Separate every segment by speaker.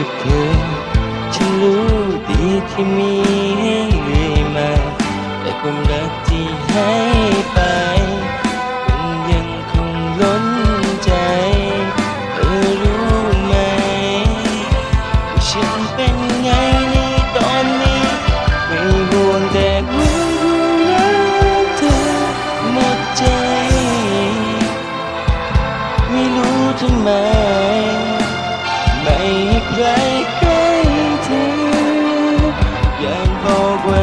Speaker 1: กัเธอ ฉันรู้ดีที่มีให้เลยมา แต่ความรักที่ให้ไป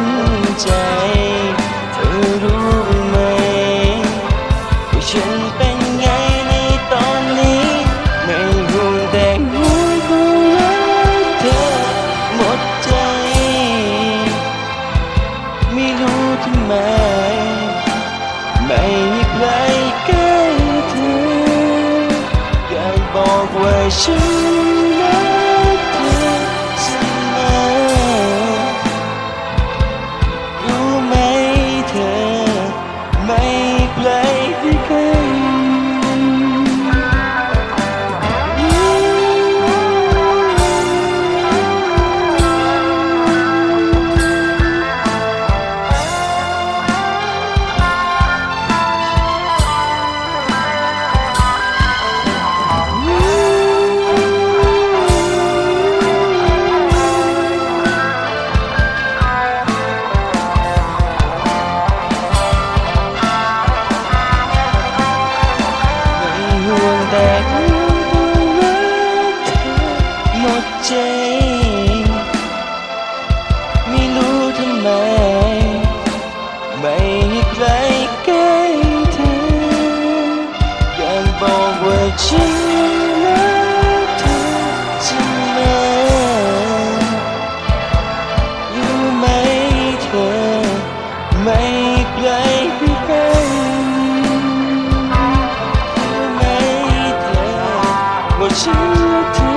Speaker 1: นใจ เธอรู้ไหมว่าฉันเป็นไงในตอนนี้ ไม่ห่วงแต่หัวของเราเธอหมดใจ ไม่รู้ทำไม ไม่มีใครใกล้เธออยากบอกว่าฉัน bless. แต่รู้ว่าหมดใจ ไม่รู้ทำไม ไม่ให้ใกล้เธออยากบอกว่าฉัน 我亲爱